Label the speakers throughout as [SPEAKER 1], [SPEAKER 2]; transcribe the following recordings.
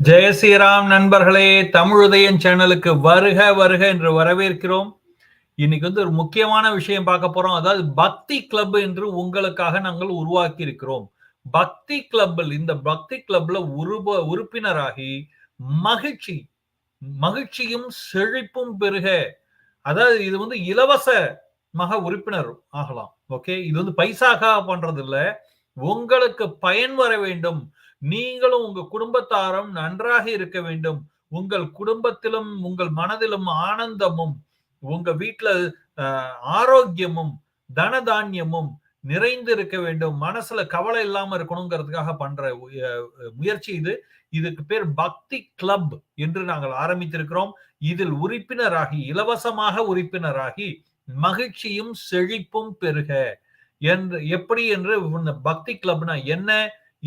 [SPEAKER 1] ஜெய ஸ்ரீராம் நண்பர்களே தமிழுதயன் சேனலுக்கு வருக வருக என்று வரவேற்கிறோம். இன்னைக்கு வந்து ஒரு முக்கியமான விஷயம் பார்க்க போறோம். அதாவது பக்தி கிளப் என்று உங்களுக்காக நாங்கள் உருவாக்கி இருக்கிறோம் பக்தி கிளப்பில் இந்த பக்தி கிளப்ல உருவ உறுப்பினராகி மகிழ்ச்சி மகிழ்ச்சியும் செழிப்பும் பெருக. அதாவது இது வந்து இலவச மக உறுப்பினர் ஆகலாம். ஓகே இது வந்து பைசாக பண்றது இல்ல உங்களுக்கு பயன் வர வேண்டும். நீங்களும் உங்க குடும்பத்தாரும் நன்றாக இருக்க வேண்டும். உங்கள் குடும்பத்திலும் உங்கள் மனதிலும் ஆனந்தமும் உங்க வீட்டுல ஆரோக்கியமும் தனதானியமும் நிறைந்து இருக்க வேண்டும். மனசுல கவலை இல்லாம இருக்கணுங்கிறதுக்காக பண்ற முயற்சி இது. இதுக்கு பேர் பக்தி கிளப் என்று நாங்கள் ஆரம்பித்திருக்கிறோம். இதில் உறுப்பினராகி இலவசமாக உறுப்பினராகி மகிழ்ச்சியும் செழிப்பும் பெருக. என்று எப்படி என்று பக்தி கிளப்னா என்ன?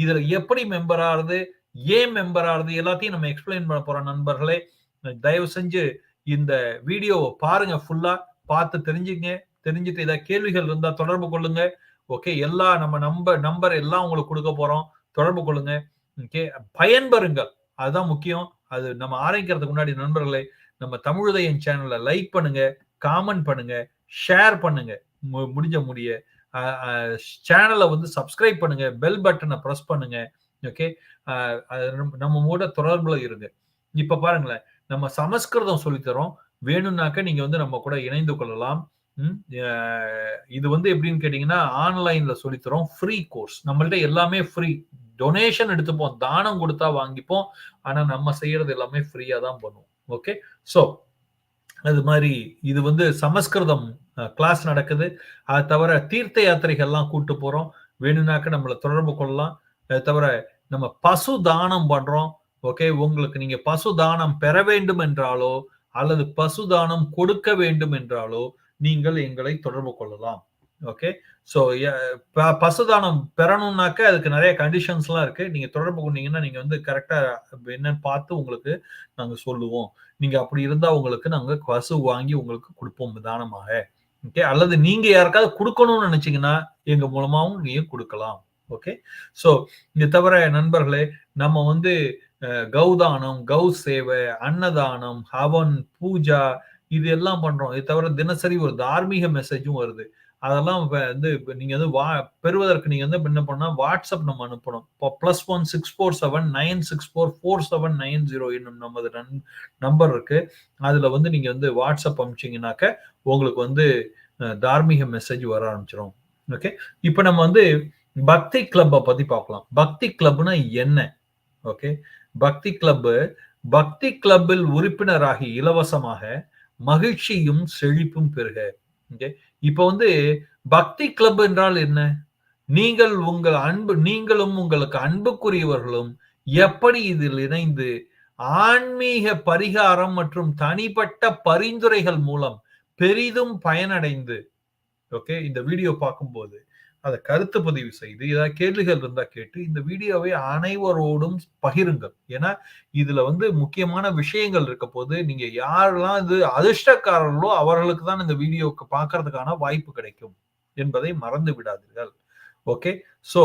[SPEAKER 1] இதுல எப்படி மெம்பர் ஆறுது ஏன் மெம்பர் ஆறுது எல்லாத்தையும் நம்ம எக்ஸ்பிளைன் பண்ண போறோம் நண்பர்களே. தயவு செஞ்சு இந்த வீடியோவை பாருங்க ஃபுல்லா பார்த்து தெரிஞ்சுங்க தெரிஞ்சுட்டு ஏதாவது கேள்விகள் இருந்தா தொடர்பு கொள்ளுங்க. ஓகே எல்லா நம்ம நம்பர் நம்பர் எல்லாம் உங்களுக்கு கொடுக்க போறோம். தொடர்பு கொள்ளுங்க. ஓகே பயன்பெறுங்கள். அதுதான் முக்கியம். அது நம்ம ஆரம்பிக்கிறதுக்கு முன்னாடி நண்பர்களே நம்ம தமிழுதயன் சேனலை லைக் பண்ணுங்க காமெண்ட் பண்ணுங்க ஷேர் பண்ணுங்க. முடிஞ்ச முடிய. சேனலை வந்து சப்ஸ்கிரைப் பண்ணுங்க பெல் பட்டனை ப்ரெஸ் பண்ணுங்க ஓகே நம்ம கூட தொடர்புல இருங்க. இப்ப பாருங்களேன் நம்ம சமஸ்கிருதம் சொல்லித்தரோம். வேணும்னாக்க நீங்க வந்து நம்ம கூட இணைந்து கொள்ளலாம். இது வந்து எப்படின்னு கேட்டீங்கன்னா ஆன்லைன்ல சொல்லித்தரோம் ஃப்ரீ கோர்ஸ் நம்மள்ட்ட எல்லாமே ஃப்ரீ டொனேஷன் எடுத்துப்போம் தானம் கொடுத்தா வாங்கிப்போம். ஆனா நம்ம செய்யறது எல்லாமே ஃப்ரீயா தான் பண்ணுவோம் ஓகே ஸோ அது மாதிரி இது வந்து சமஸ்கிருதம் கிளாஸ் நடக்குது. அது தவிர தீர்த்த யாத்திரைகள்லாம் கூட்டு போகிறோம் வேணும்னாக்க நம்மளை தொடர்பு கொள்ளலாம். அது தவிர நம்ம பசு தானம் பண்ணுறோம் ஓகே உங்களுக்கு நீங்கள் பசு தானம் பெற வேண்டும் என்றாலோ அல்லது பசு தானம் கொடுக்க வேண்டும் என்றாலோ நீங்கள் எங்களை தொடர்பு கொள்ளலாம். ஓகே ஸோ பசுதானம் பெறணும்னாக்க அதுக்கு நிறைய கண்டிஷன்ஸ் எல்லாம் இருக்கு. நீங்க தொடர்பு கொண்டீங்கன்னா நீங்க வந்து கரெக்டா என்னன்னு பார்த்து உங்களுக்கு நாங்க சொல்லுவோம். நீங்க அப்படி இருந்தா உங்களுக்கு நாங்க பசு வாங்கி உங்களுக்கு கொடுப்போம் தானமாக ஓகே அல்லது நீங்க யாருக்காவது கொடுக்கணும்னு நினைச்சீங்கன்னா எங்க மூலமாவும் நீங்க கொடுக்கலாம். ஓகே ஸோ இது தவிர நண்பர்களே நம்ம வந்து கௌதானம் கௌ சேவை அன்னதானம் ஹவன் பூஜா இது எல்லாம் பண்றோம். இது தவிர தினசரி ஒரு தார்மீக மெசேஜும் வருது. அதெல்லாம் வந்து இப்போ நீங்கள் வந்து வா பெறுவதற்கு நீங்கள் வந்து என்ன பண்ணால் வாட்ஸ்அப் நம்ம அனுப்பணும். இப்போ plus one six four seven nine six four four seven nine zero என்னும் நமது நம்பர் இருக்குது அதில் வந்து நீங்கள் வந்து வாட்ஸ்அப் அனுப்பிச்சிங்கனாக்க உங்களுக்கு வந்து தார்மீக மெசேஜ் வர ஆரம்பிச்சிடும் ஓகே இப்போ நம்ம வந்து பக்தி கிளப்பை பற்றி பார்க்கலாம் பக்தி கிளப்னா என்ன? ஓகே பக்தி கிளப்பு பக்தி கிளப்பில் உறுப்பினராகி இலவசமாக மகிழ்ச்சியும் செழிப்பும் பெறுக. இப்போ வந்து பக்தி கிளப் என்றால் என்ன? நீங்கள் உங்கள் அன்பு நீங்களும் உங்களுக்கு அன்புக்குரியவர்களும் எப்படி இதில் இணைந்து ஆன்மீக பரிகாரம் மற்றும் தனிப்பட்ட பரிந்துரைகள் மூலம் பெரிதும் பயனடைந்து ஓகே இந்த வீடியோ பார்க்கும்போது அதை கருத்து பதிவு செய்து ஏதாவது கேள்விகள் இருந்தா கேட்டு இந்த வீடியோவை அனைவரோடும் பகிருங்கள். ஏன்னா இதுல வந்து முக்கியமான விஷயங்கள் இருக்க போது நீங்க யாரெல்லாம் இது அதிர்ஷ்டக்காரர்களோ அவர்களுக்கு தான் இந்த வீடியோக்கு பார்க்கறதுக்கான வாய்ப்பு கிடைக்கும் என்பதை மறந்து விடாதீர்கள். ஓகே? ஸோ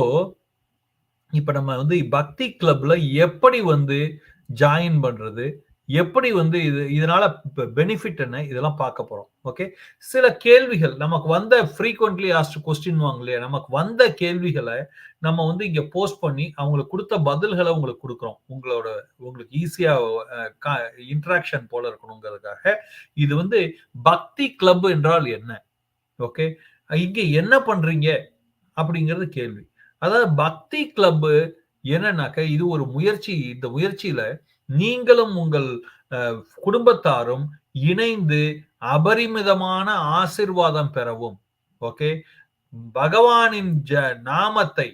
[SPEAKER 1] இப்ப நம்ம வந்து பக்தி கிளப்ல எப்படி வந்து ஜாயின் பண்றது எப்படி வந்து இது இதனால பெனிஃபிட் என்ன இதெல்லாம் பார்க்க போறோம். ஓகே சில கேள்விகள் நமக்கு வந்த ஃப்ரீக்வெண்ட்லி ஆஸ்ட் கொஸ்டின் வாங்க இல்லையா? நமக்கு வந்த கேள்விகளை நம்ம வந்து இங்க போஸ்ட் பண்ணி அவங்களுக்கு கொடுத்த பதில்களை உங்களுக்கு கொடுக்குறோம். உங்களோட உங்களுக்கு ஈஸியா இன்ட்ராக்ஷன் போல இருக்கணுங்கிறதுக்காக. இது வந்து பக்தி கிளப் என்றால் என்ன? ஓகே இங்க என்ன பண்றீங்க? அப்படிங்கிறது கேள்வி. அதாவது பக்தி கிளப் என்னன்னாக்க இது ஒரு முயற்சி இந்த முயற்சியில நீங்களும் உங்கள் குடும்பத்தாரும் இணைந்து அபரிமிதமான ஆசிர்வாதம் பெறவும் ஓகே? பகவானின் ஜ நாமத்தை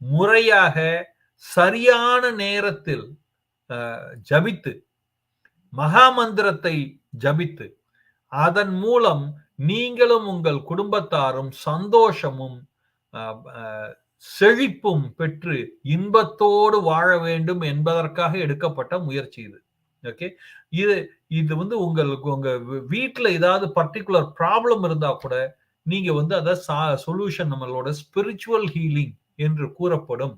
[SPEAKER 1] முறையாக சரியான நேரத்தில் ஜபித்து மகாமந்திரத்தை ஜபித்து அதன் மூலம் நீங்களும் உங்கள் குடும்பத்தாரும் சந்தோஷமும் செழிப்பும் பெற்று இன்பத்தோடு வாழ வேண்டும் என்பதற்காக எடுக்கப்பட்ட முயற்சி இது. ஓகே இது இது வந்து உங்களுக்கு உங்க வீட்டில் ஏதாவது பர்டிகுலர் ப்ராப்ளம் இருந்தா கூட நீங்க வந்து அதை சொல்யூஷன் நம்மளோட ஸ்பிரிச்சுவல் ஹீலிங் என்று கூறப்படும்.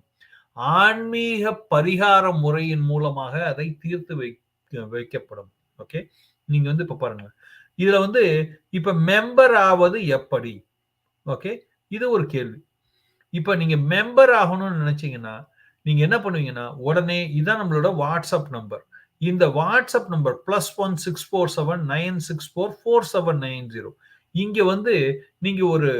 [SPEAKER 1] ஆன்மீக பரிகார முறையின் மூலமாக அதை தீர்த்து வைக்க வைக்கப்படும். ஓகே நீங்க வந்து இப்ப பாருங்க. இதுல வந்து இப்ப மெம்பர் ஆவது எப்படி? ஓகே இது ஒரு கேள்வி. இப்போ நீங்க மெம்பர் ஆகணும்னு நினைச்சீங்கன்னா நீங்க என்ன பண்ணுவீங்கன்னா உடனே இதான் நம்மளோட வாட்ஸ்அப் நம்பர் இந்த WhatsApp number plus one six four seven nine six four four seven nine zero இங்க வந்து நீங்க ஒரு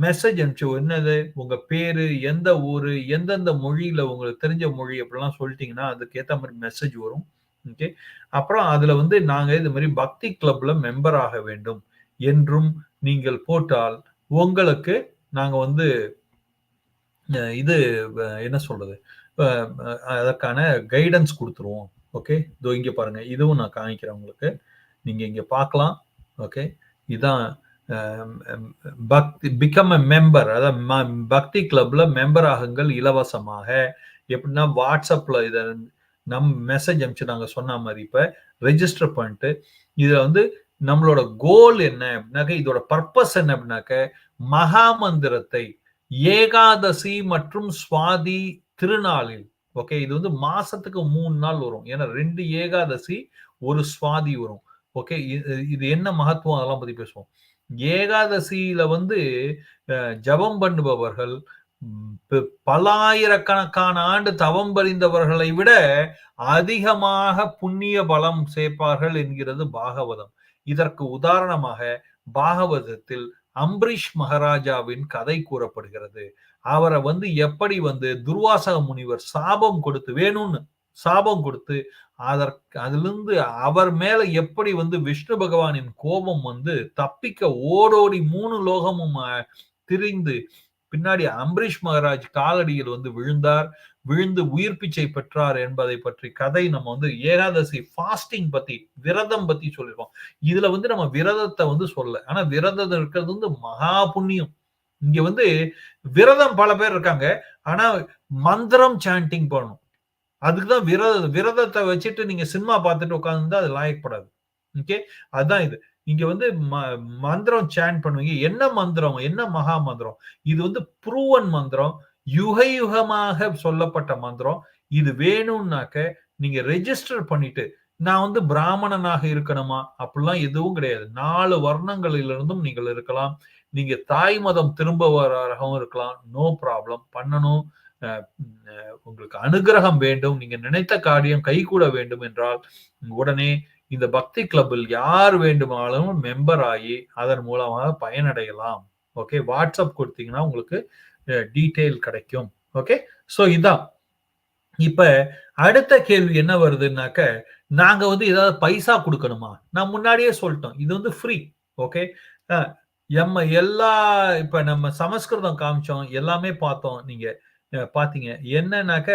[SPEAKER 1] மெசேஜ் அனுப்பிச்சு என்னது? உங்க பேரு எந்த ஊரு எந்தெந்த மொழியில உங்களுக்கு தெரிஞ்ச மொழி அப்படிலாம் சொல்லிட்டீங்கன்னா அதுக்கு ஏத்த மாதிரி மெசேஜ் வரும். ஓகே அப்புறம் அதுல வந்து நாங்க இது மாதிரி பக்தி கிளப்ல மெம்பர் ஆக வேண்டும். என்றும் நீங்கள் போட்டால் உங்களுக்கு நாங்க வந்து இது என்ன சொல்றது? அதற்கான கைடன்ஸ் கொடுத்துருவோம். ஓகே இதோ இங்கே பாருங்க. இதுவும் நான் காமிக்கிறேன் உங்களுக்கு. நீங்க இங்க பார்க்கலாம். ஓகே இதான் பக்தி பிகம் எ மெம்பர் அதாவது பக்தி கிளப்ல மெம்பர் ஆகுங்கள் இலவசமாக. எப்படின்னா வாட்ஸ்அப்ல இதை நம் மெசேஜ் அனுப்பிச்சு நாங்கள் சொன்ன மாதிரி இப்போ ரெஜிஸ்டர் பண்ணிட்டு இதில் வந்து நம்மளோட கோல் என்ன அப்படின்னாக்க இதோட பர்பஸ் என்ன அப்படின்னாக்க மகாமந்திரத்தை ஏகாதசி மற்றும் சுவாதி திருநாளில். ஓகே இது வந்து மாசத்துக்கு மூணு நாள் வரும். ஏன்னா ரெண்டு ஏகாதசி ஒரு சுவாதி வரும். ஓகே இது என்ன மகத்துவம் அதெல்லாம் பத்தி பேசுவோம். ஏகாதசியில வந்து ஜபம் பண்ணுபவர்கள் பலாயிரக்கணக்கான ஆண்டு தவம் பறிந்தவர்களை விட அதிகமாக புண்ணிய பலம் சேர்ப்பார்கள் என்கிறது பாகவதம். இதற்கு உதாரணமாக பாகவதத்தில் அம்பரீஷ் மகாராஜாவின் கதை கூறப்படுகிறது. அவரை வந்து எப்படி வந்து துர்வாசக முனிவர் சாபம் கொடுத்து வேணும்னு சாபம் கொடுத்து அதற்கு அதிலிருந்து அவர் மேல எப்படி வந்து விஷ்ணு பகவானின் கோபம் வந்து தப்பிக்க ஓடோடி மூணு லோகமும் திரிந்து பின்னாடி அம்பரீஷ் மகாராஜ் காலடியில் வந்து விழுந்தார். விழுந்து உயிர் பிச்சை பெற்றார் என்பதை பற்றி கதை நம்ம வந்து ஏகாதசி ஃபாஸ்டிங் பத்தி விரதம் பத்தி சொல்லிருக்கோம் இதுல வந்து நம்ம விரதத்தை வந்து சொல்ல ஆனா விரதம் இருக்கிறது வந்து மகா புண்ணியம். இங்க வந்து விரதம் பல பேர் இருக்காங்க. ஆனா மந்திரம் சாண்டிங் பண்ணணும். அதுக்குதான் விரத விரதத்தை வச்சுட்டு நீங்க சினிமா பார்த்துட்டு உட்காந்துருந்தா அது லாயக்கப்படாது. ஓகே அதுதான் இது. இங்க வந்து மந்திரம் சேன் பண்ணுவீங்க. என்ன மந்திரம்? என்ன மகா மந்திரம்? இது வந்து புருவன் மந்திரம் யுக யுகமாக சொல்லப்பட்ட மந்திரம். இது வேணும்னாக்க நீங்க ரெஜிஸ்டர் பண்ணிட்டு நான் வந்து பிராமணனாக இருக்கணுமா? அப்படிலாம் எதுவும் கிடையாது. நாலு வர்ணங்களிலிருந்தும் நீங்கள் இருக்கலாம். நீங்க தாய் மதம் திரும்பவராகவும் இருக்கலாம். நோ ப்ராப்ளம் பண்ணணும். உங்களுக்கு அனுகிரகம் வேண்டும். நீங்க நினைத்த காரியம் கைகூட வேண்டும் என்றால் உடனே இந்த பக்தி கிளப்பில் யார் வேண்டுமானாலும் மெம்பர் ஆகி அதன் மூலமாக பயனடையலாம். ஓகே வாட்ஸ்அப் கொடுத்தீங்கன்னா உங்களுக்கு டீட்டெயில் கிடைக்கும். ஓகே ஸோ இதான். இப்ப அடுத்த கேள்வி என்ன வருதுன்னாக்க நாங்க வந்து ஏதாவது பைசா கொடுக்கணுமா? நான் முன்னாடியே சொல்லிட்டோம். இது வந்து ஃப்ரீ ஓகே நம்ம எல்லா இப்ப நம்ம சமஸ்கிருதம் காமிச்சோம். எல்லாமே பார்த்தோம். நீங்க பாத்தீங்க என்னன்னாக்க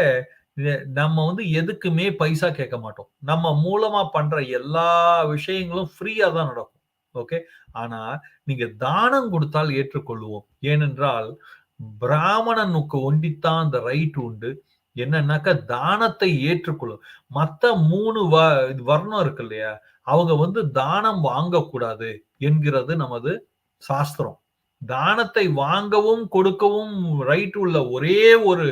[SPEAKER 1] நம்ம வந்து எதுக்குமே பைசா கேட்க மாட்டோம். நம்ம மூலமா பண்ற எல்லா விஷயங்களும் ஃப்ரீயா தான் நடக்கும். ஓகே ஆனா நீங்க தானம் கொடுத்தால் ஏற்றுக்கொள்வோம் ஏனென்றால் பிராமணனுக்கு ஒண்டித்தான் அந்த ரைட் உண்டு. என்னன்னாக்கா தானத்தை ஏற்றுக்கொள்ளும். மத்த மூணு வ வர்ணம் இருக்கு இல்லையா? அவங்க வந்து தானம் வாங்கக்கூடாது என்கிறது நமது சாஸ்திரம். தானத்தை வாங்கவும் கொடுக்கவும் ரைட் உள்ள ஒரே ஒரு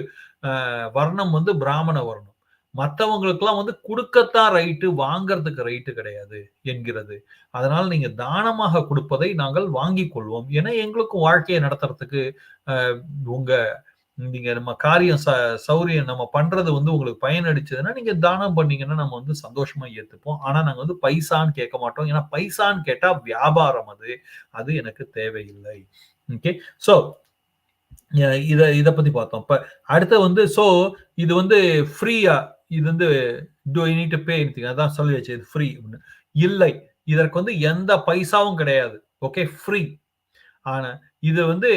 [SPEAKER 1] வர்ணம் வந்து பிராமண வர்ணம். மற்றவங்களுக்கெல்லாம் வந்து கொடுக்கத்தான் ரைட்டு வாங்கறதுக்கு ரைட்டு கிடையாது என்கிறது. அதனால நீங்க தானமாக கொடுப்பதை நாங்கள் வாங்கிக் கொள்வோம். ஏன்னா எங்களுக்கும் வாழ்க்கையை நடத்துறதுக்கு உங்க நீங்க நம்ம காரியம் ச சௌரியம் நம்ம பண்றது வந்து உங்களுக்கு பயனடிச்சதுன்னா நீங்க தானம் பண்ணீங்கன்னா நம்ம வந்து சந்தோஷமா ஏத்துப்போம். ஆனா நாங்க வந்து பைசான்னு கேட்க மாட்டோம். ஏன்னா பைசான்னு கேட்டா வியாபாரம் அது. அது எனக்கு தேவையில்லை. ஓகே? சோ இதை இதை பத்தி பார்த்தோம். இப்ப அடுத்து வந்து சோ இது வந்து ஃப்ரீயா இது வந்து டூ ஐ நீட் பே பே அதான் சொல்லி வச்சு இது ஃப்ரீ இல்லை. இதற்கு வந்து எந்த பைசாவும் கிடையாது. ஓகே ஃப்ரீ ஆனா இது வந்து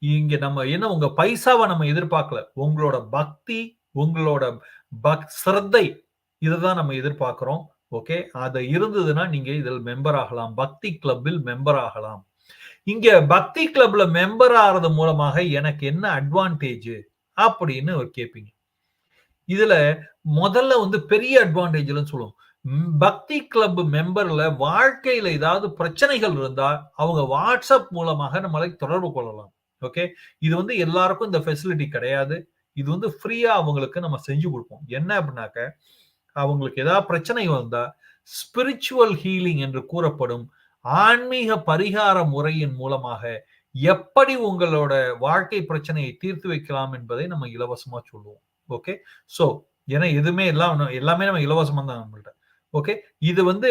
[SPEAKER 1] இங்க நம்ம என்ன உங்க பைசாவை நம்ம எதிர்பார்க்கல. உங்களோட பக்தி உங்களோட பக் சிரத்தை இதுதான் நம்ம எதிர்பார்க்கிறோம். ஓகே அது இருந்ததுன்னா நீங்க இதில் மெம்பர் ஆகலாம். பக்தி கிளப்பில் மெம்பர் ஆகலாம். இங்க பக்தி கிளப்ல மெம்பர் ஆறது மூலமாக எனக்கு என்ன அட்வான்டேஜ் அப்படின்னு ஒரு கேட்பீங்க இதுல முதல்ல வந்து பெரிய அட்வான்டேஜ்லன்னு சொல்லுவோம். பக்தி கிளப் மெம்பர்ல வாழ்க்கையில ஏதாவது பிரச்சனைகள் இருந்தா அவங்க வாட்ஸ்அப் மூலமாக நம்மளை தொடர்பு கொள்ளலாம். ஓகே? இது வந்து எல்லாருக்கும் இந்த ஃபெசிலிட்டி கிடையாது. இது வந்து ஃப்ரீயா அவங்களுக்கு நம்ம செஞ்சு கொடுப்போம். என்ன அப்படின்னாக்க அவங்களுக்கு ஏதாவது பிரச்சனை வந்தா ஸ்பிரிச்சுவல் ஹீலிங் என்று கூறப்படும் ஆன்மீக பரிகார முறையின் மூலமாக எப்படி உங்களோட வாழ்க்கை பிரச்சனையை தீர்த்து வைக்கலாம் என்பதை நம்ம இலவசமா சொல்லுவோம். ஓகே சோ ஏன்னா எதுவுமே எல்லாம் எல்லாமே நம்ம இலவசமா தான் நம்மள்ட்ட. ஓகே இது வந்து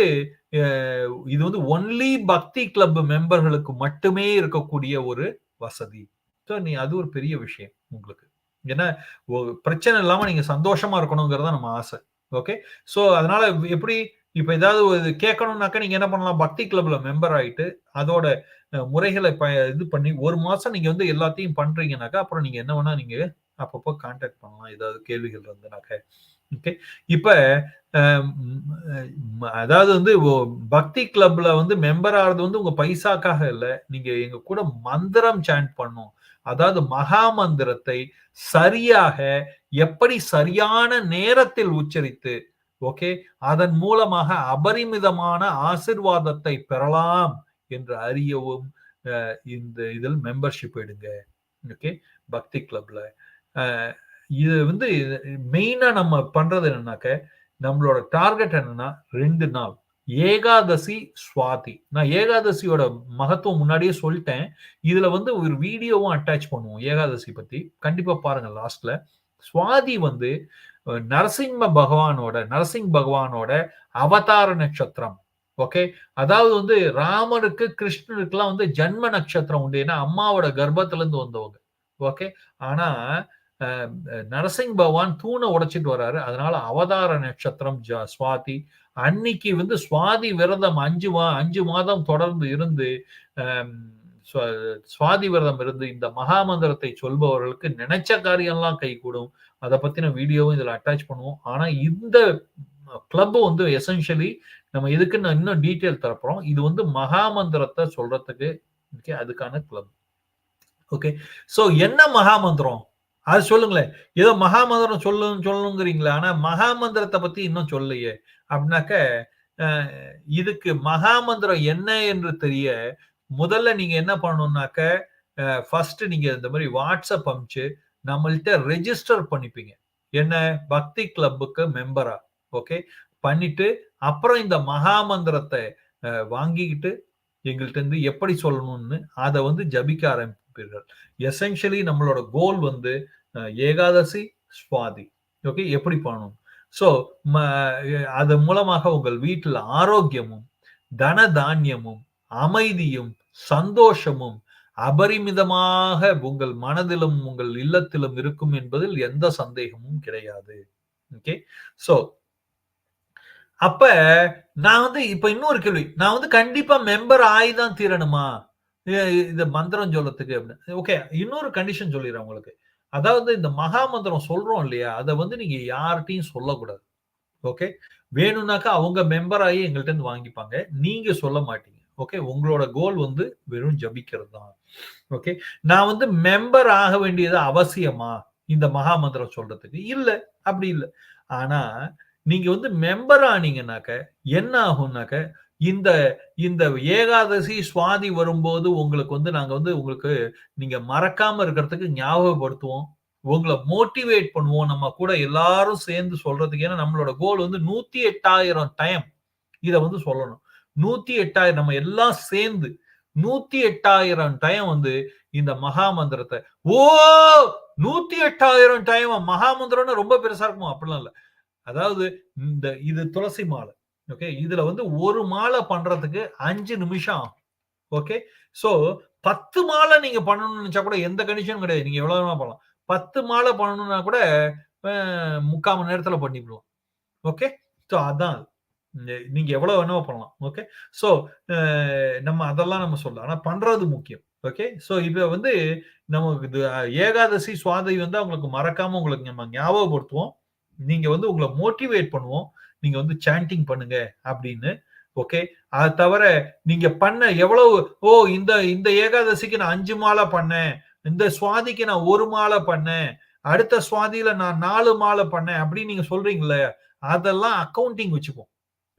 [SPEAKER 1] இது வந்து ஒன்லி பக்தி கிளப் மெம்பர்களுக்கு மட்டுமே இருக்கக்கூடிய ஒரு வசதி. ஸோ நீ அது ஒரு பெரிய விஷயம் உங்களுக்கு. ஏன்னா பிரச்சனை இல்லாம நீங்க சந்தோஷமா இருக்கணுங்கிறதா நம்ம ஆசை. ஓகே ஸோ அதனால எப்படி இப்போ ஏதாவது கேட்கணும்னாக்கா நீங்கள் என்ன பண்ணலாம்? பக்தி கிளப்ல மெம்பர் ஆகிட்டு அதோட முறைகளை ப இது பண்ணி ஒரு மாதம் நீங்கள் வந்து எல்லாத்தையும் பண்ணுறீங்கனாக்கா அப்புறம் நீங்கள் என்ன வேணால் நீங்கள் அப்பப்போ கான்டாக்ட் பண்ணலாம். ஏதாவது கேள்விகள் இருந்தனாக்க ஓகே இப்போ அதாவது வந்து பக்தி கிளப்ல வந்து மெம்பர் ஆகிறது வந்து உங்க பைசாக்காக இல்லை. நீங்க எங்க கூட மந்திரம் சாண்ட் பண்ணும். அதாவது மகா மந்திரத்தை சரியாக எப்படி சரியான நேரத்தில் உச்சரித்து ஓகே அதன் மூலமாக அபரிமிதமான ஆசிர்வாதத்தை பெறலாம் என்று அறியவும் இந்த இதில் மெம்பர்ஷிப் எடுங்க. ஓகே பக்தி கிளப்ல இது வந்து மெயினா நம்ம பண்றது என்னன்னாக்க நம்மளோட டார்கெட் என்னன்னா ரெண்டு நாள். ஏகாதசி சுவாதி. நான் ஏகாதசியோட மகத்துவம் முன்னாடியே சொல்லிட்டேன். இதுல வந்து ஒரு வீடியோவும் அட்டாச் பண்ணுவோம். ஏகாதசி பத்தி. கண்டிப்பா பாருங்க லாஸ்ட்ல சுவாதி வந்து நரசிம்ம பகவானோட நரசிங் பகவானோட அவதார நட்சத்திரம். ஓகே? அதாவது வந்து ராமனுக்கு கிருஷ்ணனுக்குலாம் வந்து ஜன்ம நட்சத்திரம் உண்டு. ஏன்னா அம்மாவோட கர்ப்பத்துல இருந்து வந்தவங்க. ஓகே? ஆனா நரசிங் பகவான் தூணை உடைச்சிட்டு வர்றாரு. அதனால அவதார நட்சத்திரம் சுவாதி. அன்னைக்கு வந்து சுவாதி விரதம் அஞ்சு மா அஞ்சு மாதம் தொடர்ந்து இருந்து சுவாதி விரதம் இருந்து இந்த மகாமந்திரத்தை சொல்பவர்களுக்கு நினைச்ச காரியம்லாம் கை கூடும் அதை பத்தின வீடியோவும் இதுல அட்டாச் பண்ணுவோம். ஆனா இந்த கிளப் வந்து எசென்ஷியலி நம்ம இதுக்கு நான் இன்னும் டீட்டெயில் தரப்போறோம். இது வந்து மகாமந்திரத்தை சொல்றதுக்கு ஓகே அதுக்கான கிளப் ஓகே சோ என்ன மகாமந்திரம்? அது சொல்லுங்களேன். ஏதோ மகாமந்திரம் சொல்லு சொல்லணுங்கிறீங்களா ஆனா மகாமந்திரத்தை பத்தி இன்னும் சொல்லையே அப்படின்னாக்க இதுக்கு மகாமந்திரம் என்ன என்று தெரிய முதல்ல நீங்க என்ன பண்ணணும்னாக்க ஃபர்ஸ்ட் நீங்க இந்த மாதிரி வாட்ஸ்அப் அமிச்சு நம்மள்கிட்ட ரெஜிஸ்டர் பண்ணிப்பீங்க. என்ன? பக்தி கிளப்புக்கு மெம்பரா ஓகே? பண்ணிட்டு அப்புறம் இந்த மகாமந்திரத்தை வாங்கிக்கிட்டு எங்கள்கிட்ட இருந்து எப்படி சொல்லணும்னு அதை வந்து ஜபிக்க ஆரம்பிப்பீர்கள். எசென்ஷியலி நம்மளோட கோல் வந்து ஏகாதசி சுவாதி. ஓகே? எப்படி பண்ணணும்? ஸோ அது மூலமாக உங்கள் வீட்டில் ஆரோக்கியமும் தன தானியமும் அமைதியும் சந்தோஷமும் அபரிமிதமாக உங்கள் மனதிலும் உங்கள் இல்லத்திலும் இருக்கும் என்பதில் எந்த சந்தேகமும் கிடையாது. ஓகே சோ அப்ப நான் வந்து இப்ப இன்னொரு கேள்வி. நான் வந்து கண்டிப்பா மெம்பர் ஆயிதான் தீரணுமா? இந்த மந்திரம் சொல்லத்துக்கு அப்படின்னு. ஓகே இன்னொரு கண்டிஷன் சொல்லிடுறேன் உங்களுக்கு. அதாவது இந்த மகா மந்திரம் சொல்றோம் இல்லையா? அதை வந்து நீங்க யார்கிட்டையும் சொல்லக்கூடாது. ஓகே வேணும்னாக்கா அவங்க மெம்பர் ஆகி எங்கள்கிட்ட இருந்து வாங்கிப்பாங்க. நீங்க சொல்ல மாட்டீங்க. ஓகே உங்களோட கோல் வந்து வெறும் ஜபிக்கிறது தான் ஓகே நான் வந்து மெம்பர் ஆக வேண்டியது அவசியமா? இந்த மகா மந்திரம் சொல்றதுக்கு. இல்லை அப்படி இல்லை. ஆனா நீங்க வந்து மெம்பர் ஆனீங்கன்னாக்க என்ன ஆகும்னாக்க இந்த இந்த ஏகாதசி சுவாதி வரும்போது உங்களுக்கு வந்து நாங்க வந்து உங்களுக்கு நீங்க மறக்காம இருக்கிறதுக்கு ஞாபகப்படுத்துவோம். உங்களை மோட்டிவேட் பண்ணுவோம். நம்ம கூட எல்லாரும் சேர்ந்து சொல்றதுக்கு. ஏன்னா நம்மளோட கோல் வந்து நூத்தி எட்டாயிரம் டைம் இதை வந்து சொல்லணும். நூத்தி எட்டாயிரம் நம்ம எல்லாம் சேர்ந்து நூத்தி எட்டாயிரம் டைம் வந்து இந்த மகா மந்திரத்தை ஓ நூத்தி எட்டாயிரம் டைம் மகாமந்திரம்னு ரொம்ப பெருசா இருக்குமா? அப்படிலாம் இல்ல. அதாவது இந்த இது துளசி மாலை. ஓகே இதுல வந்து ஒரு மாலை பண்றதுக்கு அஞ்சு நிமிஷம் ஆகும். ஓகே சோ பத்து மாலை நீங்க பண்ணணும்னு நினைச்சா கூட எந்த கண்டிஷனும் கிடையாது. நீங்க எவ்வளவு பண்ணலாம். பத்து மாலை பண்ணணும்னா கூட முக்கால் மணி நேரத்துல பண்ணிவிடுவோம் ஓகே ஸோ அதான் நீங்க எவ்வளவு வேணா பண்ணலாம். ஓகே ஸோ நம்ம அதெல்லாம் நம்ம சொல்லலாம். ஆனா பண்றது முக்கியம். ஓகே ஸோ இப்ப வந்து நமக்கு இது ஏகாதசி சுவாதை வந்து அவங்களுக்கு மறக்காம உங்களுக்கு நம்ம ஞாபகப்படுத்துவோம். நீங்க வந்து உங்களை மோட்டிவேட் பண்ணுவோம். நீங்க வந்து சாண்டிங் பண்ணுங்க அப்படின்னு. ஓகே அது தவிர நீங்க பண்ண எவ்வளவு ஓ இந்த இந்த ஏகாதசிக்கு நான் அஞ்சு மாலை பண்ணேன். இந்த சுவாதிக்கு நான் ஒரு மாலை பண்ணேன். அடுத்த சுவாதியில நான் நாலு மாலை பண்ணேன் அப்படின்னு நீங்க சொல்றீங்களே அதெல்லாம் அக்கௌண்டிங் வச்சுப்போம்.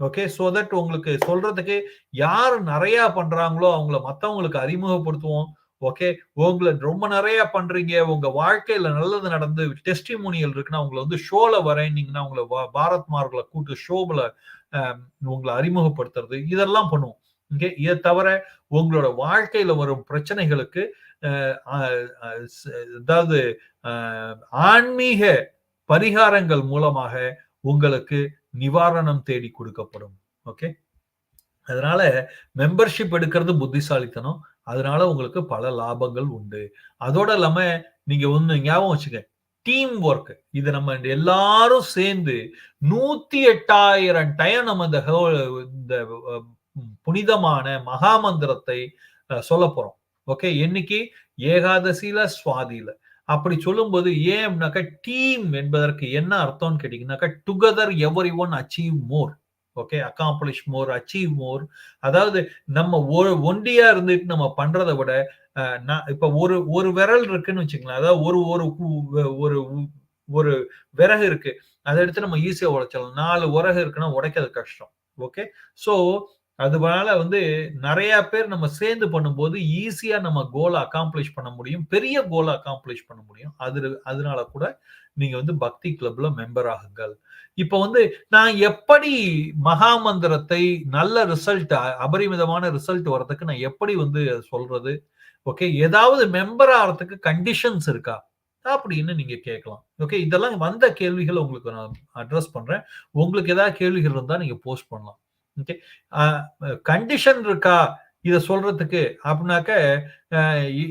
[SPEAKER 1] ஓகே ஸோ தட் உங்களுக்கு சொல்றதுக்கு யார் நிறைய பண்றாங்களோ அவங்கள மற்றவங்களுக்கு அறிமுகப்படுத்துவோம். ஓகே உங்களை ரொம்ப நிறைய பண்றீங்க. உங்க வாழ்க்கையில நல்லது நடந்து டெஸ்டிமோனியல் இருக்குன்னா உங்களை வந்து ஷோல வரேன்னீங்கன்னா உங்களை பாரத் மார்களை கூட்டு ஷோவில் உங்களை அறிமுகப்படுத்துறது. இதெல்லாம் பண்ணுவோம். ஓகே இதை தவிர உங்களோட வாழ்க்கையில வரும் பிரச்சனைகளுக்கு அதாவது ஆன்மீக பரிகாரங்கள் மூலமாக உங்களுக்கு நிவாரணம் தேடி கொடுக்கப்படும். ஓகே அதனால மெம்பர்ஷிப் எடுக்கிறது புத்திசாலித்தனம். அதனால உங்களுக்கு பல லாபங்கள் உண்டு. அதோட இல்லாம நீங்க ஒண்ணு ஞாபகம் வச்சுக்க டீம் ஒர்க் இது நம்ம எல்லாரும் சேர்ந்து நூத்தி எட்டாயிரம் டயம் நம்ம இந்த புனிதமான மகாமந்திரத்தை சொல்ல போறோம். ஓகே என்னைக்கு? ஏகாதசியில சுவாதியில. அப்படி சொல்லும்போது ஏம்னாக்கா டீம் என்பதற்கு என்ன அர்த்தம்னு கேட்டீங்கன்னாக்கா together everyone achieve more okay accomplish more achieve more அதாவது நம்ம ஒண்டியா இருந்துட்டு நம்ம பண்றதை விட நான் இப்ப ஒரு ஒரு விரல் இருக்குன்னு வச்சுக்கலாம் அதாவது ஒரு ஒரு ஒரு ஒரு விறகு இருக்கு. அதை எடுத்து நம்ம ஈஸியா உடைச்சிடலாம். நாலு உரகு இருக்குன்னா உடைக்கிறது கஷ்டம். ஓகே ஸோ அதனால வந்து நிறைய பேர் நம்ம சேர்ந்து பண்ணும்போது ஈஸியா நம்ம கோலை அக்காம்ப்ளிஷ் பண்ண முடியும். பெரிய கோலை அக்காம்ப்ளிஷ் பண்ண முடியும். அது அதனால கூட நீங்க வந்து பக்தி கிளப்ல மெம்பர் ஆகுங்கள். இப்ப வந்து நான் எப்படி மகாமந்திரத்தை நல்ல ரிசல்ட் அபரிமிதமான ரிசல்ட் வர்றதுக்கு நான் எப்படி வந்து சொல்றது? ஓகே ஏதாவது மெம்பர் ஆகிறதுக்கு கண்டிஷன்ஸ் இருக்கா? அப்படின்னு நீங்க கேட்கலாம். ஓகே இதெல்லாம் வந்த கேள்விகள் உங்களுக்கு நான் அட்ரஸ் பண்றேன். உங்களுக்கு ஏதாவது கேள்விகள் இருந்தா நீங்க போஸ்ட் பண்ணலாம். கண்டிஷன் இருக்கா? இதை சொல்றதுக்கு அப்படின்னாக்க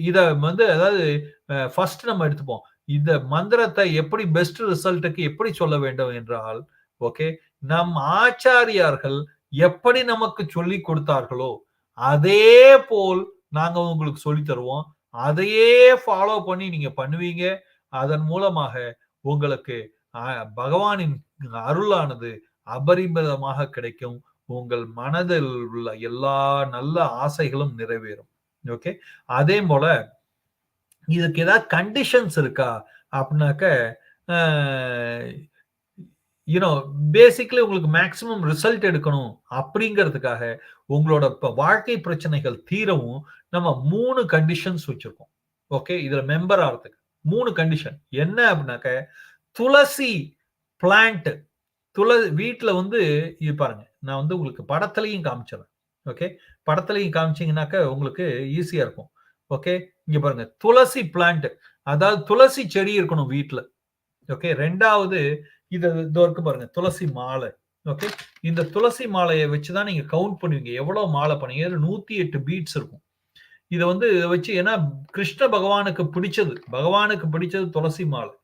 [SPEAKER 1] இதை வந்து அதாவது ஃபர்ஸ்ட் நம்ம எடுத்துப்போம். இந்த மந்திரத்தை எப்படி பெஸ்ட் ரிசல்ட்டுக்கு எப்படி சொல்ல வேண்டும் என்றால் ஓகே நம் ஆச்சாரியார்கள் எப்படி நமக்கு சொல்லி கொடுத்தார்களோ அதே போல் நாங்க உங்களுக்கு சொல்லி தருவோம். அதையே ஃபாலோ பண்ணி நீங்க பண்ணுவீங்க. அதன் மூலமாக உங்களுக்கு பகவானின் அருளானது அபரிமிதமாக கிடைக்கும். உங்கள் மனதில் உள்ள எல்லா நல்ல ஆசைகளும் நிறைவேறும். ஓகே அதே போல இதுக்கு ஏதாவது கண்டிஷன்ஸ் இருக்கா? அப்படின்னாக்க யூனோ பேசிக்கலி உங்களுக்கு மேக்சிமம் ரிசல்ட் எடுக்கணும் அப்படிங்கிறதுக்காக உங்களோட இப்போ வாழ்க்கை பிரச்சனைகள் தீரவும் நம்ம மூணு கண்டிஷன்ஸ் வச்சிருக்கோம். ஓகே இதுல மெம்பர் ஆகிறதுக்கு மூணு கண்டிஷன் என்ன அப்படின்னாக்க துளசி பிளான்ட் துள வீட்டில் வந்து இது பாருங்க நான் வந்து உங்களுக்கு படத்துலையும் காமிச்சிடறேன். ஓகே? படத்துலையும் காமிச்சிங்கனாக்க உங்களுக்கு ஈஸியாக இருக்கும். ஓகே? இங்கே பாருங்க. துளசி பிளான்ட் அதாவது துளசி செடி இருக்கணும் வீட்டில் ஓகே? ரெண்டாவது இது இதோ இருக்கு பாருங்க. துளசி மாலை. ஓகே? இந்த துளசி மாலையை வச்சு தான் நீங்கள் கவுண்ட் பண்ணுவீங்க. எவ்வளோ மாலை பண்ணீங்க? நூற்றி எட்டு பீட்ஸ் இருக்கும். இதை வந்து வச்சு ஏன்னா கிருஷ்ண பகவானுக்கு பிடிச்சது. பகவானுக்கு பிடிச்சது துளசி மாலை.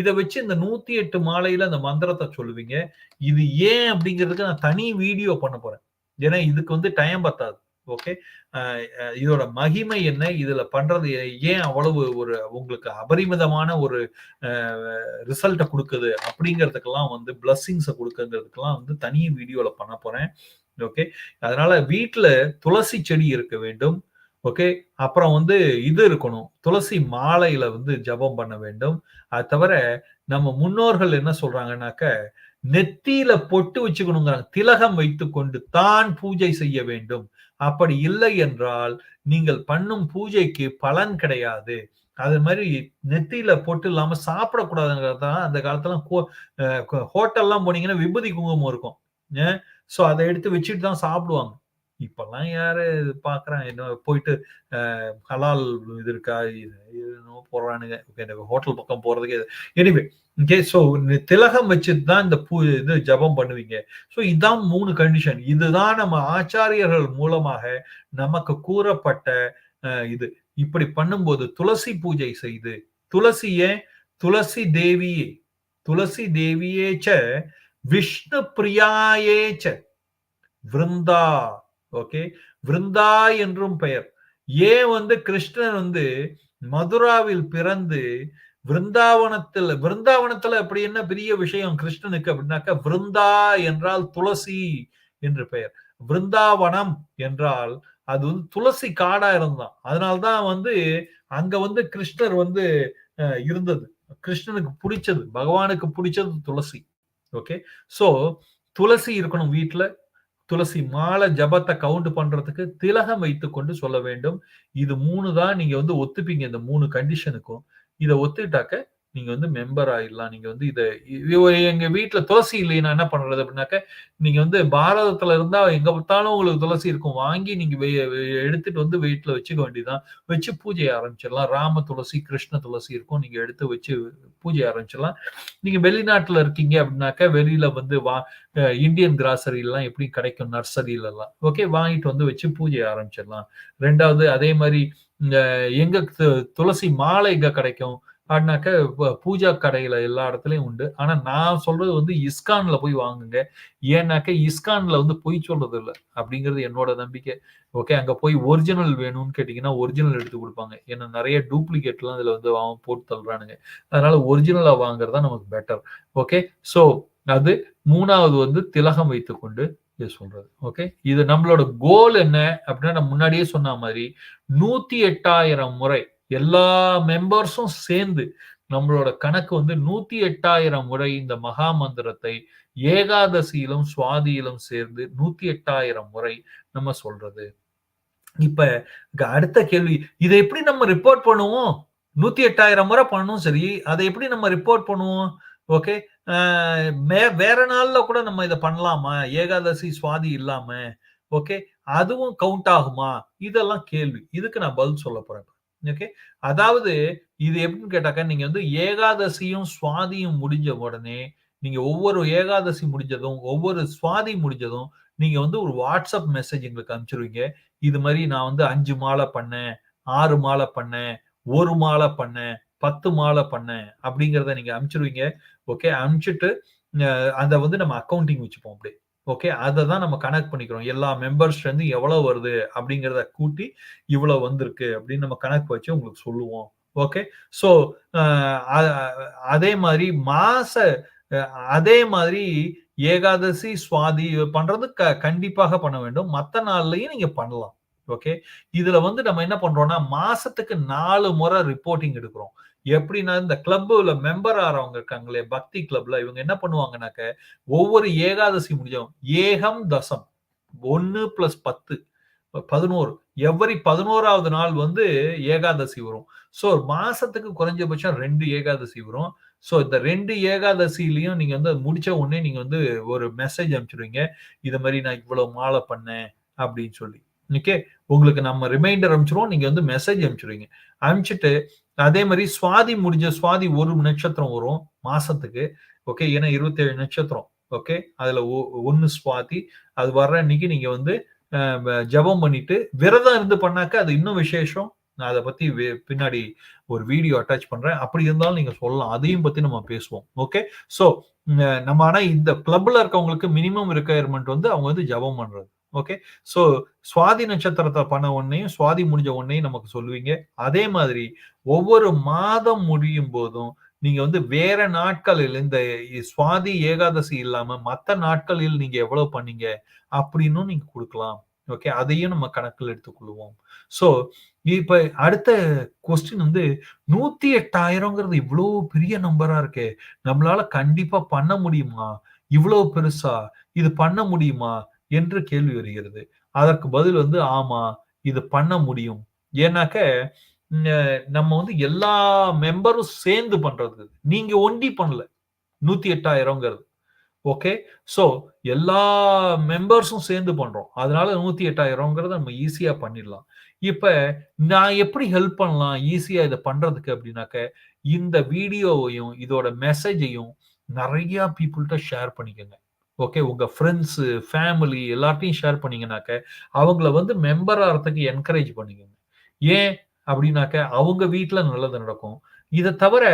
[SPEAKER 1] இதை வச்சு இந்த நூத்தி எட்டு மாலையில அந்த மந்திரத்தை சொல்லுவீங்க. இது ஏன் அப்படிங்கிறதுக்கு நான் தனி வீடியோ பண்ண போறேன். ஏன்னா இதுக்கு வந்து டைம் பத்தாது. ஓகே இதோட மகிமை என்ன? இதுல பண்றது ஏன் அவ்வளவு ஒரு உங்களுக்கு அபரிமிதமான ஒரு ரிசல்ட்டை கொடுக்குது? அப்படிங்கிறதுக்கெல்லாம் வந்து பிளஸ்ஸிங்ஸை கொடுக்குங்கிறதுக்கெல்லாம் வந்து தனி வீடியோல பண்ண போறேன். ஓகே அதனால வீட்டுல துளசி செடி இருக்க வேண்டும். ஓகே? அப்புறம் வந்து இது இருக்கணும். துளசி மாலையில வந்து ஜபம் பண்ண வேண்டும். அது தவிர நம்ம முன்னோர்கள் என்ன சொல்றாங்கன்னாக்க நெத்தியில பொட்டு வச்சுக்கணுங்கிறாங்க. திலகம் வைத்து கொண்டு தான் பூஜை செய்ய வேண்டும். அப்படி இல்லை என்றால் நீங்கள் பண்ணும் பூஜைக்கு பலன் கிடையாது. அது மாதிரி நெத்தியில பொட்டு இல்லாம சாப்பிடக்கூடாதுங்கிறது தான் அந்த காலத்துல ஹோட்டல்லாம் போனீங்கன்னா விபூதி குங்குமம் இருக்கும். சோ அதை எடுத்து வச்சுட்டு தான் சாப்பிடுவாங்க. இப்பெல்லாம் யாரு பாக்குறாங்க? என்ன போயிட்டு ஹலால் இது இருக்கா? என்னமோ போறானுங்க ஹோட்டல் பக்கம் போறதுக்கு எனிவே ஓகே ஸோ திலகம் வச்சுட்டு தான் இந்த பூ இது ஜபம் பண்ணுவீங்க. ஸோ இதுதான் மூணு கண்டிஷன் இதுதான் நம்ம ஆச்சாரியர்கள் மூலமாக நமக்கு கூறப்பட்ட இது. இப்படி பண்ணும்போது துளசி பூஜை செய்து துளசியே துளசி தேவியே துளசி தேவியே ச விஷ்ணு பிரியாயே ச விருந்தா ஓகே விருந்தா என்றும் பெயர். ஏன் வந்து கிருஷ்ணன் வந்து மதுராவில் பிறந்து விருந்தாவனத்துல விருந்தாவனத்துல அப்படி என்ன பெரிய விஷயம் கிருஷ்ணனுக்கு அப்படின்னாக்கா விருந்தா என்றால் துளசி என்று பெயர். விருந்தாவனம் என்றால் அது வந்து துளசி காடா இருந்தான். அதனால்தான் வந்து அங்க வந்து கிருஷ்ணர் வந்து இருந்தது. கிருஷ்ணனுக்கு பிடிச்சது பகவானுக்கு பிடிச்சது துளசி. ஓகே சோ துளசி இருக்கணும் வீட்டுல துளசி மாலை ஜபத்தை கவுண்ட் பண்றதுக்கு திலகம் வைத்துக்கொண்டு சொல்ல வேண்டும். இது மூணு தான் நீங்க வந்து ஒத்துப்பீங்க இந்த மூணு கண்டிஷனுக்கும் இதை ஒத்துக்கிட்டாக்க நீங்க வந்து மெம்பர் ஆயிடலாம். நீங்க வந்து இதை எங்க வீட்டுல துளசி இல்லைன்னா என்ன பண்றது அப்படின்னாக்க நீங்க வந்து பாரதத்துல இருந்தா எங்க பார்த்தாலும் உங்களுக்கு துளசி இருக்கும். வாங்கி நீங்க எடுத்துட்டு வந்து வீட்டுல வச்சுக்க வேண்டியதான் வச்சு பூஜை ஆரம்பிச்சிடலாம். ராம துளசி கிருஷ்ண துளசி இருக்கும். நீங்க எடுத்து வச்சு பூஜை ஆரம்பிச்சிடலாம். நீங்க வெளிநாட்டுல இருக்கீங்க அப்படின்னாக்க வெளியில வந்து வா இந்தியன் கிராசரி எல்லாம் எப்படி கிடைக்கும் நர்சரியில எல்லாம் ஓகே வாங்கிட்டு வந்து வச்சு பூஜை ஆரம்பிச்சிடலாம். ரெண்டாவது அதே மாதிரி எங்க துளசி மாலை எங்க கிடைக்கும்? அப்படின்னாக்க பூஜா கடையில எல்லா இடத்துலயும் உண்டு. ஆனா நான் சொல்றது வந்து இஸ்கான்ல போய் வாங்குங்க. ஏன்னாக்க இஸ்கான்ல வந்து பொய் சொல்றது இல்லை அப்படிங்கிறது என்னோட நம்பிக்கை. ஓகே அங்க போய் ஒரிஜினல் வேணும்னு கேட்டீங்கன்னா ஒரிஜினல் எடுத்து கொடுப்பாங்க. ஏன்னா நிறைய டூப்ளிகேட் எல்லாம் இதுல வந்து அவன் போட்டு தள்ளுறானுங்க. அதனால ஒரிஜினலா வாங்குறதா நமக்கு பெட்டர் ஓகே சோ அது மூணாவது வந்து திலகம் வைத்துக்கொண்டு இது சொல்றது. ஓகே இது நம்மளோட கோல் என்ன அப்படின்னா நம்ம முன்னாடியே சொன்ன மாதிரி நூத்தி எட்டாயிரம் முறை எல்லா மெம்பர்ஸும் சேர்ந்து நம்மளோட கணக்கு வந்து நூத்தி எட்டாயிரம் முறை இந்த மகா மந்திரத்தை ஏகாதசியிலும் சுவாதியிலும் சேர்ந்து நூத்தி எட்டாயிரம் முறை நம்ம சொல்றது. இப்ப அடுத்த கேள்வி இதை எப்படி நம்ம ரிப்போர்ட் பண்ணுவோம்? நூத்தி எட்டாயிரம் முறை பண்ணணும் சரி. அதை எப்படி நம்ம ரிப்போர்ட் பண்ணுவோம்? ஓகே. வேற நாள்ல கூட நம்ம இதை பண்ணலாமா? ஏகாதசி சுவாதி இல்லாம. ஓகே. அதுவும் கவுண்ட் ஆகுமா? இதெல்லாம் கேள்வி. இதுக்கு நான் பதில் சொல்ல போறேன். ஓகே அதாவது இது எப்படின்னு கேட்டாக்கா நீங்க வந்து ஏகாதசியும் சுவாதியும் முடிஞ்ச உடனே நீங்க ஒவ்வொரு ஏகாதசி முடிஞ்சதும் ஒவ்வொரு சுவாதி முடிஞ்சதும் நீங்க வந்து ஒரு வாட்ஸ்அப் மெசேஜ் எங்களுக்கு அனுப்பிச்சிருவீங்க. இது மாதிரி நான் வந்து அஞ்சு மாலை பண்ணேன் ஆறு மாலை பண்ணேன் ஒரு மாலை பண்ணேன் பத்து மாலை பண்ணேன் அப்படிங்கிறத நீங்க அனுப்பிச்சிருவீங்க. ஓகே அனுப்பிச்சிட்டு அதை வந்து நம்ம அக்கௌண்டிங் வச்சுப்போம் அப்படியே. ஓகே? அதை தான் நம்ம கனெக்ட் பண்ணிக்கிறோம். எல்லா மெம்பர்ஸ் வந்து எவ்வளவு வருது அப்படிங்கிறத கூட்டி இவ்வளவு வந்திருக்கு அப்படின்னு நம்ம கணக்கு வச்சு உங்களுக்கு சொல்லுவோம். ஓகே? ஸோ அதே மாதிரி மாச அதே மாதிரி ஏகாதசி சுவாதி பண்றது க கண்டிப்பாக பண்ண வேண்டும். மற்ற நாள்லயும் நீங்க பண்ணலாம். ஓகே? இதுல வந்து நம்ம என்ன பண்றோம்னா மாசத்துக்கு நாலு முறை ரிப்போர்ட்டிங் எடுக்கிறோம். எப்படின்னா இந்த கிளப்ல மெம்பர் ஆறவங்க இருக்காங்களே பக்தி கிளப்ல இவங்க என்ன பண்ணுவாங்கனாக்க ஒவ்வொரு ஏகாதசி முடிஞ்சவங்க ஏகம் தசம் ஒன்னு பிளஸ் பத்து பதினோரு எவ்வரி பதினோராவது நாள் வந்து ஏகாதசி வரும். ஸோ மாசத்துக்கு குறைஞ்சபட்சம் ரெண்டு ஏகாதசி வரும். ஸோ இந்த ரெண்டு ஏகாதசிலையும் நீங்க வந்து முடிச்ச உடனே நீங்க வந்து ஒரு மெசேஜ் அனுப்பிச்சிடுவீங்க. இது மாதிரி நான் இவ்வளவு மாலை பண்ணேன் அப்படின்னு சொல்லி. ஓகே உங்களுக்கு நம்ம ரிமைண்டர் அனுப்பிச்சிருவோம் நீங்க வந்து மெசேஜ் அனுப்பிச்சிடுவீங்க. அனுப்பிச்சிட்டு அதே மாதிரி சுவாதி முடிஞ்ச சுவாதி ஒரு நட்சத்திரம் வரும் மாசத்துக்கு. ஓகே ஏன்னா இருபத்தேழு நட்சத்திரம். ஓகே அதுல ஒன்னு சுவாதி அது வர்ற அன்னைக்கு நீங்க வந்து ஜபம் பண்ணிட்டு விரதம் இருந்து பண்ணாக்க அது இன்னும் விசேஷம். நான் அதை பத்தி பின்னாடி ஒரு வீடியோ அட்டாச் பண்றேன். அப்படி இருந்தாலும் நீங்க சொல்லலாம். அதையும் பத்தி நம்ம பேசுவோம். ஓகே சோ நம்ம ஆனா இந்த கிளப்ல இருக்கவங்களுக்கு மினிமம் ரிக்குயர்மெண்ட் வந்து அவங்க வந்து ஜபம் பண்றது. ஓகே ஸோ சுவாதி நட்சத்திரத்தை பண்ண உடனேயும் சுவாதி முடிஞ்ச உடனேயும் நமக்கு சொல்லுவீங்க. அதே மாதிரி ஒவ்வொரு மாதம் முடியும் போதும் நீங்க வந்து வேற நாட்களில் இந்த சுவாதி ஏகாதசி இல்லாம மற்ற நாட்களில் நீங்க எவ்வளவு பண்ணீங்க அப்படின்னும் நீங்க கொடுக்கலாம். ஓகே அதையும் நம்ம கணக்கில் எடுத்துக்கொள்வோம். ஸோ இப்ப அடுத்த கொஸ்டின் வந்து நூத்தி எட்டாயிரங்கிறது இவ்வளவு பெரிய நம்பரா இருக்கே. நம்மளால கண்டிப்பா பண்ண முடியுமா? இவ்வளவு பெருசா? இது பண்ண முடியுமா? என்று கேள்வி வருகிறது. அதற்கு பதில் வந்து ஆமா இது பண்ண முடியும். ஏன்னாக்க நம்ம வந்து எல்லா மெம்பரும் சேர்ந்து பண்றது. நீங்க ஒண்டி பண்ணல. நூத்தி எட்டாயிரம்ங்கிறது. ஓகே? ஸோ எல்லா மெம்பர்ஸும் சேர்ந்து பண்றோம். அதனால நூத்தி எட்டாயிரம்ங்கிறத நம்ம ஈஸியா பண்ணிடலாம். இப்ப நான் எப்படி ஹெல்ப் பண்ணலாம்? ஈஸியா இதை பண்றதுக்கு அப்படின்னாக்க இந்த வீடியோவையும் இதோட மெசேஜையும் நிறைய பீப்புள்கிட்ட ஷேர் பண்ணிக்கோங்க. ஓகே உங்க ஃப்ரெண்ட்ஸு ஃபேமிலி எல்லாத்தையும் ஷேர் பண்ணிங்கனாக்க அவங்கள வந்து மெம்பர் ஆகிறதுக்கு என்கரேஜ் பண்ணிக்கோங்க. ஏன் அப்படின்னாக்க அவங்க வீட்டில் நல்லது நடக்கும். இதை தவிர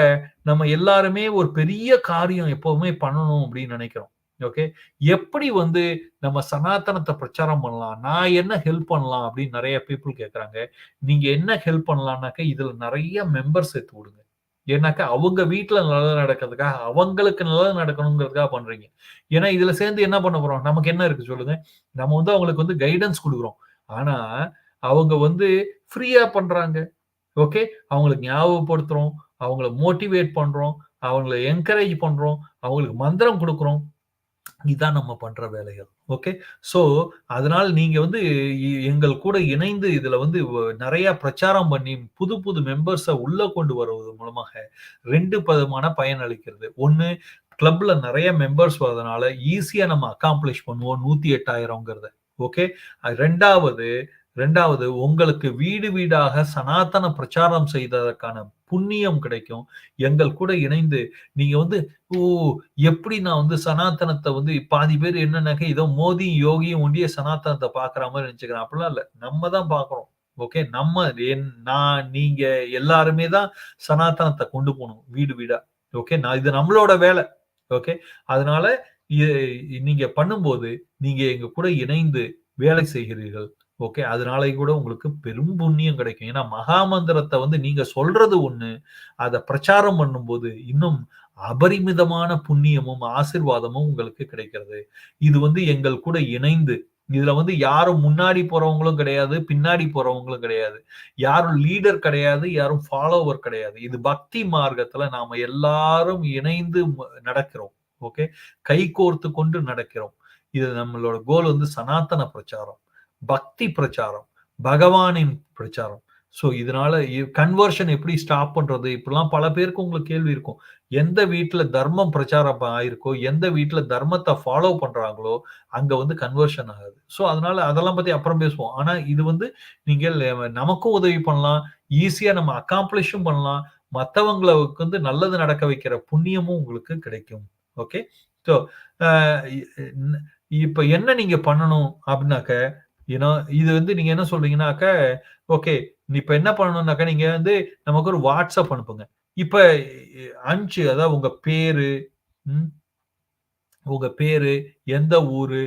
[SPEAKER 1] நம்ம எல்லாருமே ஒரு பெரிய காரியம் எப்போவுமே பண்ணணும் அப்படின்னு நினைக்கிறோம். ஓகே எப்படி வந்து நம்ம சனாதனத்தை பிரச்சாரம் பண்ணலாம்? நான் என்ன ஹெல்ப் பண்ணலாம் அப்படின்னு நிறைய பீப்புள் கேட்குறாங்க நீங்கள் என்ன ஹெல்ப் பண்ணலாம்னாக்க இதில் நிறைய மெம்பர் சேர்த்து விடுங்க. ஏன்னாக்கா அவங்க வீட்டுல நல்லது நடக்கிறதுக்காக அவங்களுக்கு நல்லது நடக்கணுங்கிறதுக்காக பண்றீங்க. ஏன்னா இதுல சேர்ந்து என்ன பண்ண போறோம்? நமக்கு என்ன இருக்கு சொல்லுங்க? நம்ம வந்து அவங்களுக்கு வந்து கைடன்ஸ் கொடுக்குறோம். ஆனா அவங்க வந்து ஃப்ரீயா பண்றாங்க. ஓகே? அவங்களுக்கு ஞாபகப்படுத்துறோம். அவங்கள மோட்டிவேட் பண்றோம். அவங்கள என்கரேஜ் பண்றோம். அவங்களுக்கு மந்திரம் கொடுக்குறோம். இதுதான் நம்ம பண்ற வேலைகள். ஓகே ஸோ அதனால் நீங்க வந்து எங்கள் கூட இணைந்து இதுல வந்து நிறைய பிரச்சாரம் பண்ணி புது புது மெம்பர்ஸை உள்ள கொண்டு வருவது மூலமாக ரெண்டு பதமான பயன் அளிக்கிறது. ஒன்று கிளப்ல நிறைய மெம்பர்ஸ் வரதுனால ஈஸியா நம்ம அக்காம்ப்ளிஷ் பண்ணுவோம் நூத்தி எட்டாயிரம்ங்கிறத. ஓகே ரெண்டாவது ரெண்டாவது உங்களுக்கு வீடு வீடாக சனாதன பிரச்சாரம் செய்ததற்கான புண்ணியம் கிடைக்கும். எங்கள் கூட இணைந்து நீங்க வந்து ஓ எப்படி நான் வந்து சனாதனத்தை வந்து பாதி பேர் என்னன்னாக்க இதோ மோதி யோகியும் ஒண்டிய சனாதனத்தை பாக்குற மாதிரி நினைச்சுக்கிறேன். அப்படிலாம் இல்லை. நம்ம தான் பாக்குறோம் ஓகே? நம்ம நான் நீங்க எல்லாருமே தான் சனாதனத்தை கொண்டு போகணும் வீடு வீடா. ஓகே? நான் இது நம்மளோட வேலை. ஓகே? அதனால நீங்க பண்ணும்போது நீங்க எங்க கூட இணைந்து வேலை செய்கிறீர்கள். ஓகே அதனால கூட உங்களுக்கு பெரும் புண்ணியம் கிடைக்கும். ஏன்னா மகாமந்திரத்தை வந்து நீங்க சொல்றது ஒண்ணு அதை பிரச்சாரம் பண்ணும்போது இன்னும் அபரிமிதமான புண்ணியமும் ஆசிர்வாதமும் உங்களுக்கு கிடைக்கிறது. இது வந்து எங்கள் கூட இணைந்து இதுல வந்து யாரும் முன்னாடி போறவங்களும் கிடையாது பின்னாடி போறவங்களும் கிடையாது. யாரும் லீடர் கிடையாது யாரும் ஃபாலோவர் கிடையாது. இது பக்தி மார்க்கத்துல நாம எல்லாரும் இணைந்து நடக்கிறோம். ஓகே கை கோர்த்து கொண்டு நடக்கிறோம். இது நம்மளோட கோல் வந்து சனாத்தன பிரச்சாரம். பக்தி பிரச்சாரம் பகவானின் பிரச்சாரம். ஸோ இதனால கன்வர்ஷன் எப்படி ஸ்டாப் பண்றது? இப்படிலாம் பல பேருக்கு உங்களுக்கு கேள்வி இருக்கும். எந்த வீட்டில் தர்மம் பிரச்சாரம் ஆயிருக்கோ எந்த வீட்டில் தர்மத்தை ஃபாலோ பண்றாங்களோ அங்க வந்து கன்வர்ஷன் ஆகுது. ஸோ அதனால அதெல்லாம் பத்தி அப்புறம் பேசுவோம். ஆனா இது வந்து நீங்கள் நமக்கும் உதவி பண்ணலாம். ஈஸியா நம்ம அக்காம்ப்ளிஷும் பண்ணலாம். மற்றவங்களுக்கு வந்து நல்லது நடக்க வைக்கிற புண்ணியமும் உங்களுக்கு கிடைக்கும். ஓகே ஸோ இப்போ என்ன நீங்க பண்ணணும் அப்படின்னாக்க ஏன்னா இது வந்து நீங்க என்ன சொல்றீங்கன்னாக்க ஓகே இப்ப என்ன பண்ணணும்னாக்க நீங்க வந்து நமக்கு ஒரு வாட்ஸ்அப் அனுப்புங்க. இப்ப அஞ்சு அதாவது உங்க பேரு உங்க பேரு எந்த ஊரு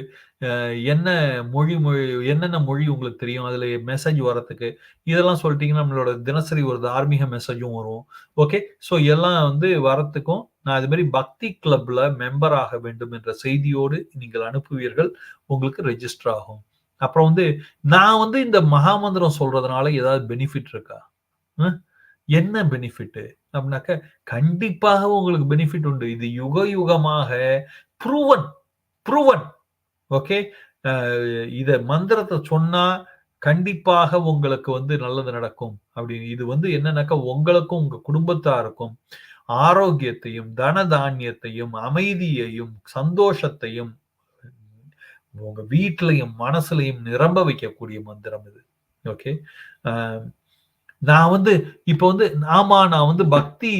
[SPEAKER 1] என்ன மொழி மொழி என்னென்ன மொழி உங்களுக்கு தெரியும் அதுல மெசேஜ் வரத்துக்கு இதெல்லாம் சொல்லிட்டீங்கன்னா நம்மளோட தினசரி ஒரு தார்மீக மெசேஜும் வரும். ஓகே ஸோ எல்லாம் வந்து வரத்துக்கும் நான் அது மாதிரி பக்தி கிளப்ல மெம்பர் ஆக வேண்டும் என்ற செய்தியோடு நீங்கள் அனுப்புவீர்கள் உங்களுக்கு ரெஜிஸ்டர் ஆகும். அப்புறம் வந்து நான் வந்து இந்த மகாமந்திரம் சொல்றதுனால ஏதாவது பெனிஃபிட் இருக்கா? என்ன பெனிஃபிட் அப்படின்னாக்க கண்டிப்பாக உங்களுக்கு பெனிஃபிட் உண்டு. இது யுக யுகமாக ப்ரூவன் ப்ரூவன் ஓகே இத மந்திரத்தை சொன்னா கண்டிப்பாக உங்களுக்கு வந்து நல்லது நடக்கும். அப்படின்னு. இது வந்து என்னன்னாக்கா உங்களுக்கும் உங்க குடும்பத்தாருக்கும் ஆரோக்கியத்தையும் தன தானியத்தையும் அமைதியையும் சந்தோஷத்தையும் உங்க வீட்டிலையும் மனசுலையும் நிரம்ப வைக்கக்கூடிய மந்திரம் இது. ஓகே நான் வந்து இப்போ வந்து ஆமா நான் வந்து பக்தி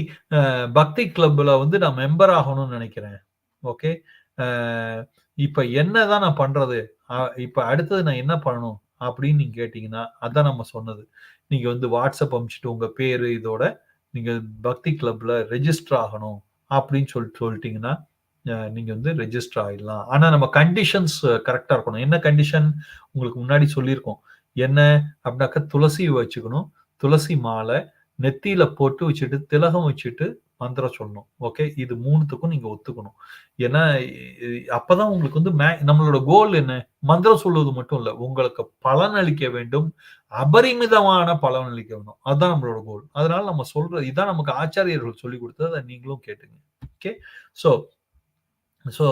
[SPEAKER 1] பக்தி கிளப்ல வந்து நான் மெம்பர் ஆகணும்னு நினைக்கிறேன். ஓகே இப்ப என்னதான் நான் பண்றது? இப்ப அடுத்தது நான் என்ன பண்ணணும்? அப்படின்னு நீங்க கேட்டீங்கன்னா அதான் நம்ம சொன்னது. நீங்க வந்து வாட்ஸ்அப் அமிச்சுட்டு உங்க பேரு இதோட நீங்க பக்தி கிளப்ல ரெஜிஸ்டர் ஆகணும் அப்படின்னு சொல்லிட்டு சொல்லிட்டீங்கன்னா நீங்க வந்து ரெஜிஸ்டர் ஆகிடலாம் ஆனா நம்ம கண்டிஷன்ஸ் கரெக்டா இருக்கணும். என்ன கண்டிஷன் உங்களுக்கு முன்னாடி சொல்லியிருக்கோம். என்ன அப்படின்னாக்கா துளசி வச்சுக்கணும். துளசி மாலை நெத்தியில போட்டு வச்சுட்டு திலகம் வச்சுட்டு மந்திரம் சொல்லணும். ஓகே இது மூணுத்துக்கும் நீங்க ஒத்துக்கணும். ஏன்னா அப்பதான் உங்களுக்கு வந்து மே நம்மளோட கோல் என்ன? மந்திரம் சொல்வது மட்டும் இல்லை. உங்களுக்கு பலன் அளிக்க வேண்டும். அபரிமிதமான பலன் அளிக்க வேண்டும். அதுதான் நம்மளோட கோல் அதனால நம்ம சொல்றது இதான் நமக்கு ஆச்சாரியர்கள் சொல்லி கொடுத்தது. அதை நீங்களும் கேட்டுங்க. ஓகே ஸோ ஸோ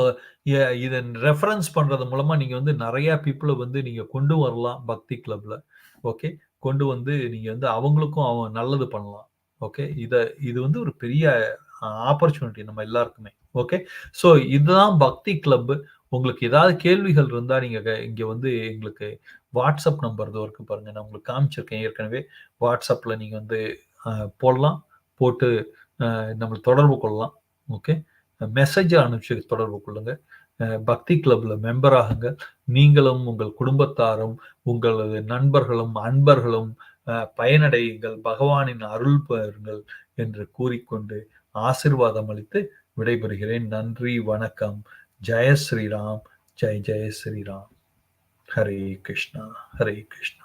[SPEAKER 1] இதை ரெஃபரன்ஸ் பண்ணுறது மூலமாக நீங்கள் வந்து நிறையா பீப்புளை வந்து நீங்கள் கொண்டு வரலாம் பக்தி கிளப்பில் ஓகே கொண்டு வந்து நீங்கள் வந்து அவங்களுக்கும் அவன் நல்லது பண்ணலாம். ஓகே இதை இது வந்து ஒரு பெரிய ஆப்பர்ச்சுனிட்டி நம்ம எல்லாருக்குமே. ஓகே ஸோ இதுதான் பக்தி கிளப் உங்களுக்கு ஏதாவது கேள்விகள் இருந்தால் நீங்கள் இங்கே வந்து எங்களுக்கு வாட்ஸ்அப் நம்பர் இது இருக்குது பாருங்கள் நான் உங்களுக்கு காமிச்சிருக்கேன் ஏற்கனவே. வாட்ஸ்அப்பில் நீங்கள் வந்து போடலாம். போட்டு நம்மளை தொடர்பு கொள்ளலாம். ஓகே மெசேஜை அனுப்பிச்சு தொடர்பு கொள்ளுங்க. பக்தி கிளப்ல மெம்பர் ஆகுங்க. நீங்களும் உங்கள் குடும்பத்தாரும் உங்களது நண்பர்களும் அன்பர்களும் பயனடையுங்கள். பகவானின் அருள் பெறுங்கள் என்று கூறிக்கொண்டு ஆசிர்வாதம் அளித்து விடைபெறுகிறேன். நன்றி வணக்கம். ஜெய ஸ்ரீராம். ஜெய் ஜெய ஸ்ரீராம். ஹரே கிருஷ்ணா. ஹரே கிருஷ்ணா.